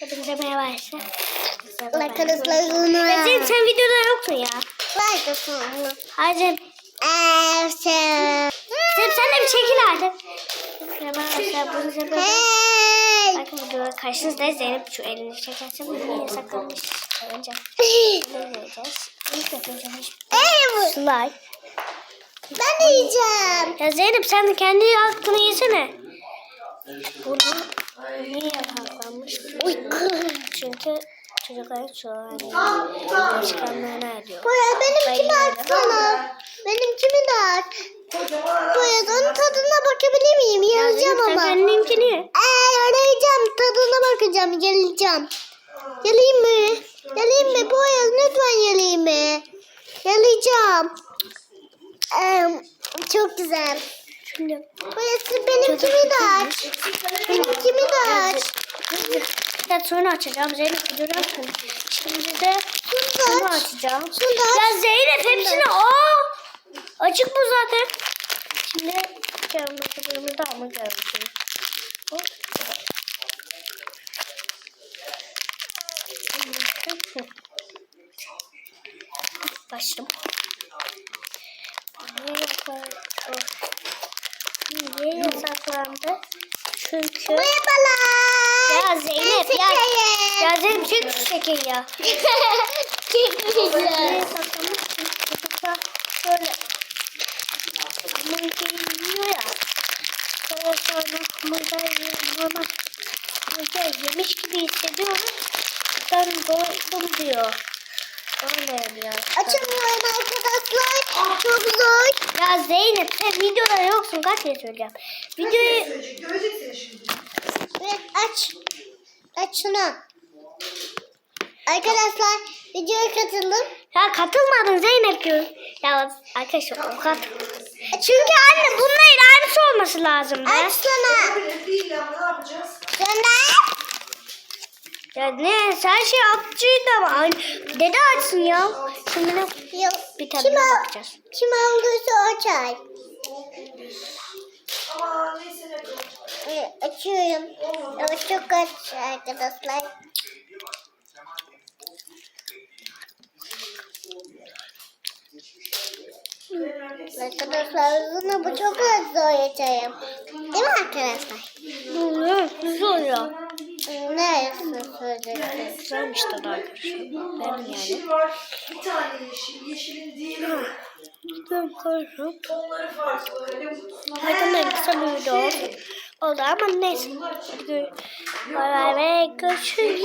Hadi izlemeye başla. Arkadaşlar Ya bunu Zeynep sen videoda yoktun ya. Arkadaşlar. Hadi Zeynep. Evet. Zeynep sen de bir çekil artık. Arkadaşlar bunu. Hey. Bakın videoda karşınızda Zeynep şu elini çekerse bunu yasaklanmış. Önce ne vereceğiz? İlk bu. Slide. Ben de yiyeceğim. Ya Zeynep sen de kendi hakkını yesene. Bunu Çünkü çocukların çoğu hani çıkanlarına ediyor. Boya benimkini Ben açsana. Benimkini de aç. Boya onun tadına bakabilir miyim? Zeynep, ama. Ye. Eee arayacağım. Tadına bakacağım. Geleceğim. Geleyim mi? Geleyim mi? Boya lütfen geleyim mi? Geleceğim. Ee, çok güzel. Boyası benimkini de aç. Benimkini de aç. Ya sonra açacağım Zeynep videodan sonra. Şimdi de Şunu açacağım. Ya Zeynep hepsini aa açık bu zaten. Şimdi kırmızı da ama görmüşüm. Hop. Başladım. Niye yasaklandı? Çünkü Merhabalar. Ya Zeynep ya ya Zeynep çek şu şekeri ya. Çocuklar şöyle hamburger yiyor ya. Sonra sonra yiyor. Normal hamburger yemiş gibi hissediyorum. Ben doydum diyor. Öyle biraz. Açamıyorum arkadaşlar. Çok zor. Ya Zeynep sen videoda yoksun kaç kere söyleyeceğim. Videoyu Göreceksin şimdi. Evet, aç. Aç şunu. Arkadaşlar videoya katıldım. ya katılmadın Zeynep diyor. Ya arkadaşlar o kat. Çünkü anne bunların aynısı olması lazım be. Aç yapacağız? Gönder. Ya ne sen şey apçıydı ama aynı. Dede açsın ya. Şimdi ne? Yok. Bir al- bakacağız. kim aldıysa o çay. Ama neyse ne. Evet, açıyorum. Ama çok aç arkadaşlar. Arkadaşlar bunu bu çok zor yaşayayım. Değil mi arkadaşlar? Ne? Güzel ya. Neresi söyleyeceksin? Güzelmiş tadı arkadaşlar. Benim yani. Yeşil var. Bir tane yeşil. Yeşilin diğeri. Farklı. Öyle Hakkında kısa bir video oldu ama neyse. Bay bay ve görüşürüz.